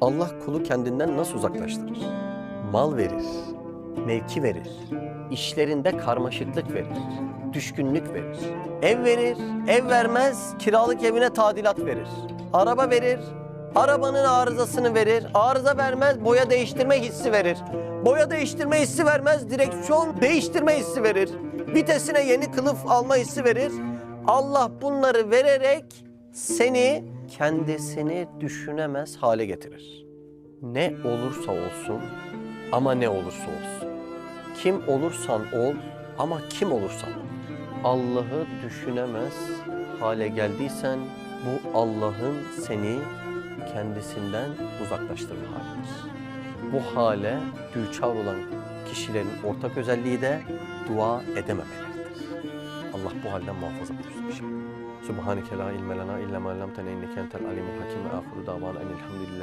Allah kulu kendinden nasıl uzaklaştırır? Mal verir, mevki verir, işlerinde karmaşıklık verir, düşkünlük verir. Ev verir, ev vermez, kiralık evine tadilat verir. Araba verir, arabanın arızasını verir. Arıza vermez, boya değiştirme hissi verir. Boya değiştirme hissi vermez, direksiyon değiştirme hissi verir. Vitesine yeni kılıf alma hissi verir. Allah bunları vererek seni kendisini düşünemez hale getirir. Ne olursa olsun ama ne olursa olsun. Kim olursan ol ama kim olursan ol. Allah'ı düşünemez hale geldiysen bu Allah'ın seni kendisinden uzaklaştırma halidir. Bu hale düçar olan kişilerin ortak özelliği de dua edememeleridir. Allah bu halden muhafaza buyursun inşallah. Subhaneke la ilme lena illa ma allamtena inneke entel alimul hakim ve ahiru davana enelhamdülillah.